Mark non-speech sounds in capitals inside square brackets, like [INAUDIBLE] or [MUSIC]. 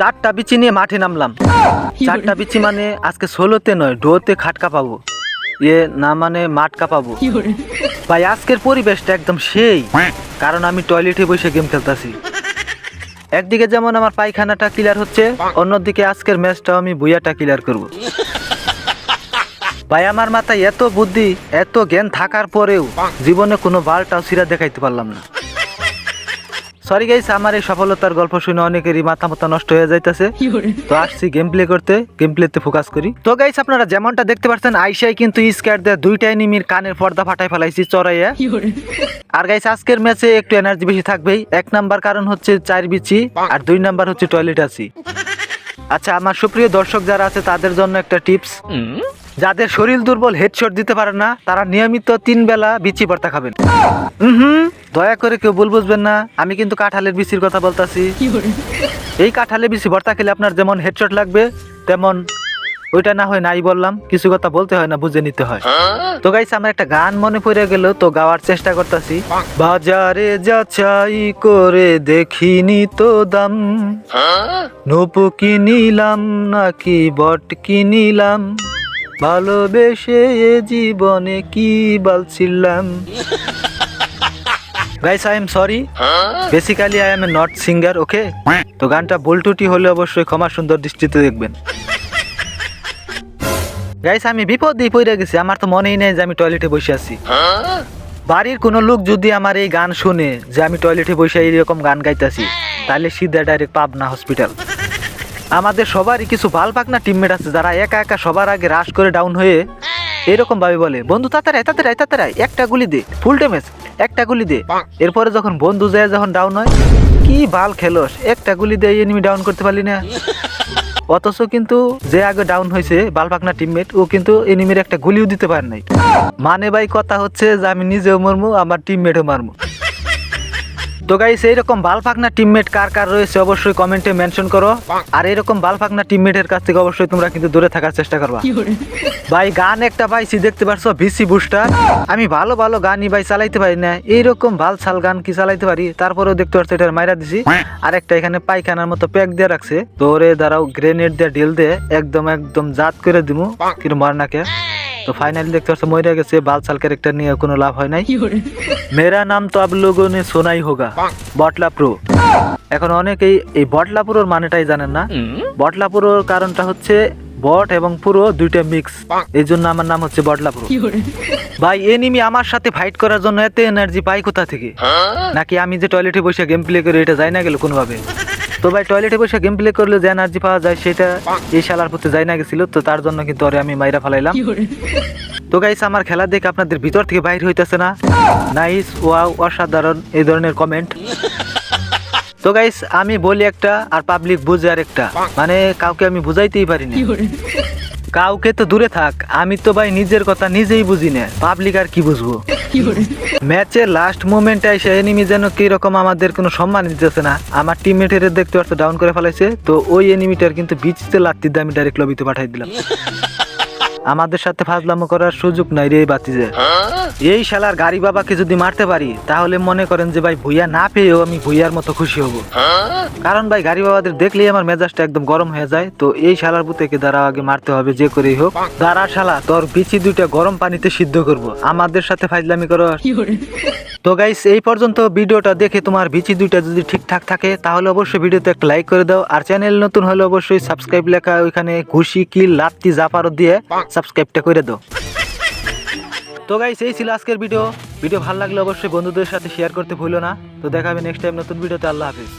চারটা বিচি নিয়ে মাঠে নামলাম। চারটা বিচি মানে আজকে ষোলোতে নয় ডোতে খাটকা পাবো। ইয়ে না মানে মাঠ কাঁপাবো ভাই আজকের পরিবেশটা একদম সেই কারণ আমি টয়লেটে বসে গেম খেলতেছি। একদিকে যেমন আমার পায়খানাটা ক্লিয়ার হচ্ছে অন্যদিকে আজকের ম্যাচটাও আমি বুয়াটা ক্লিয়ার করব। ভাই আমার মাথায় এত বুদ্ধি এত জ্ঞান থাকার পরেও জীবনে কোনো বালটাও সিরা দেখাইতে পারলাম না। সরি গাইস আমার এই সফলতার গল্প শুনে অনেকেরই মাথা মাথা নষ্ট হয়ে যাইতেছে। তো আসছি গেম প্লে করতে গেম প্লেতে ফোকাস করি। তো গাইস আপনারা যেমনটা দেখতে পাচ্ছেন আইসাই কিন্তু স্ক্যার দিয়ে দুইটা এনিমির কানের পর্দা ফাটাই ফেলাইছি চড়াইয়া। আর গাইস আজকের ম্যাচে একটু এনার্জি বেশি থাকবেই। এক নাম্বার কারণ হচ্ছে চার বিচি আর দুই নাম্বার হচ্ছে টয়লেট আছি। আচ্ছা আমার সুপ্রিয় দর্শক যারা আছে তাদের জন্য একটা টিপস যাদের শরীর দুর্বল হেডশট দিতে পারে না তারা নিয়মিত তিন বেলা বিচি ভর্তা খাবেন। হুম দয়া করে কেউ ভুল বুঝবেন না আমি কিন্তু কাঁঠালের বিচির কথা বলতাছি। এই কাঁঠালে বিচি ভর্তা খেলে আপনার যেমন হেডশট লাগবে তেমন ওইটা না হয় নাই বললাম কিছু কথা বলতে হয় না বুঝে নিতে হয়। তো গাইছে আমার একটা গান মনে পড়ে গেল তো গাওয়ার চেষ্টা করতেছি। বাজারে যাচাই করে দেখিনি তো দাম। নপু কিনিলাম নাকি বট কিনিলাম? ভালোবেসে জীবনে কি বলছিলাম guys I am sorry basically I am a not singer okay তো গানটা বলটুটি হলে অবশ্যই ক্ষমা সুন্দর দৃষ্টিতে দেখবেন। গাইস আমি বিপদেই পড়ে গেছি। আমার তো মনেই নেই যে আমি টয়লেটে বসে আছি। বাড়ির কোনো লোক যদি আমার এই গান শুনে যে আমি টয়লেটে বসে এইরকম গান গাইতেছি, তাহলে সিধা ডাইরেক্ট পাবনা হসপিটাল আমাদের সবারই কিছু ভালো পাকনা টিমমেট আছে যারা একা একা সবার আগে রাশ করে ডাউন হয়ে এরকম ভাবে বলে বন্ধু তাড়াতাড়ি তাড়াতাড়ি তাড়াতাড়ি একটা গুলি দে ফুল ড্যামেজ একটা গুলি দে। এরপরে যখন বন্ধু যায় যখন ডাউন হয় কি বাল খেলোস একটা গুলি দিয়ে এনিমি ডাউন করতে পারলি না? [LAUGHS] অথচ কিন্তু যে আগে ডাউন হয়েছে বালপাকনা টিমমেট ও কিন্তু এনিমির একটা গুলিও দিতে পারে নাই। মানে ভাই কথা হচ্ছে যে আমি নিজেও মরমু আমার টিমমেটও মারমু। তো গাইস এইরকম বালপাকনা টিমমেট কার কার রয়েছে অবশ্যই কমেন্টে মেনশন করো। আর এরকম বালপাকনা টিমমেটের কাছ থেকে অবশ্যই তোমরা কিন্তু দূরে থাকার চেষ্টা করবা। ভাই গান একটা পাইছি দেখতে পারছ? ভিসি বুস্টার আমি ভালো ভালো গানই ভাই চালাইতে পারি না। এইরকম ভালো সাল গান কি চালাইতে পারি? তারপরেও দেখতে পারছ এটার মাইরা দিছি। আর একটা এখানে পায়খানার মতো প্যাক দিয়ে রাখছে। তো ওরে দাঁড়াও গ্রেনেড দিয়ে ঢিল দিয়ে একদম একদম জাত করে দিমু। কিন্তু মার নাকে। তো ফাইনালি দেখতে পাচ্ছ মরে গেছে বালসাল ক্যারেক্টার নিয়ে কোনো লাভ হয় নাই। মেরা নাম তো আপ লোগো নে সোনাই হোগা বটলা প্রো এখন অনেকেই এই বটলা পুরোর মানেটাই জানেন না। বটলা পুরোর কারণটা হচ্ছে বট এবং পুরো দুইটা মিক্স এই জন্য আমার নাম হচ্ছে বটলা পুরো ভাই এনিমি আমার সাথে ফাইট করার জন্য এত এনার্জি পাই কোথা থেকে? নাকি আমি যে টয়লেটে বসে গেম প্লে করি এটা যাই না গেল কোনোভাবে? তো ভাই টয়লেটে বসে গেম প্লে করলে যে এনার্জি পাওয়া যায় সেটা এই শালার প্রতি যাই না গেছিল তো তার জন্য কিন্তু আমি মাইরা ফেলাইলাম। তো গাইস আমার খেলা দেখে আপনাদের ভিতর থেকে বাইর হইতেছে না। নাইস ওয়াও অসাধারণ এই ধরনের কমেন্ট তো গাইস আমি বলি একটা আর পাবলিক বুঝে আর একটা মানে কাউকে আমি বুঝাইতেই পারি না। কাউকে তো দূরে থাক আমি তো ভাই নিজের কথা নিজেই বুঝি না। পাবলিক আর কি বুঝব? ম্যাচের লাস্ট মোমেন্টে এসে এনিমি যেন কীরকম আমাদের কোনো সম্মান দিতেছে না। আমার টিমমেটের দেখতে পারছ ডাউন করে ফেলাইছে, তো ওই এনিমিটার কিন্তু বিচিতে লাগতে আমি ডাইরেক্ট লবিতে পাঠাই দিলাম। আমাদের সাথে ফাজলামো করার সুযোগ নাই রে এই বাতিজে। এই শালার গাড়ি বাবাকে যদি মারতে পারি তাহলে মনে করেন যে ভাই ভুইয়া না পেয়েও আমি ভুইয়ার মতো খুশি হব। কারণ ভাই গাড়ি বাবাদের দেখলেই আমার মেজাজটা একদম গরম হয়ে যায় তো এই শালার বুতেকে দ্বারা আগে মারতে হবে যে করেই হোক। দাঁড়া শালা তোর বিচি দুইটা গরম পানিতে সিদ্ধ করব। আমাদের সাথে ফাজলামি করো। তো গাইস এই পর্যন্ত ভিডিওটা দেখে তোমার বিচি দুইটা যদি ঠিকঠাক থাকে তাহলে অবশ্যই ভিডিওতে একটা লাইক করে দাও। আর চ্যানেল নতুন হলে অবশ্যই সাবস্ক্রাইব লেখা ওইখানে ঘুষি কিল লাত্তি জাপারও দিয়ে সাবস্ক্রাইবটা করে দাও। তো গাইস এই ছিল আজকের ভিডিও ভিডিও ভালো লাগলে অবশ্যই বন্ধুদের সাথে শেয়ার করতে ভুলো না। তো দেখাবে নেক্সট টাইম নতুন ভিডিওতে আল্লাহ হাফিজ।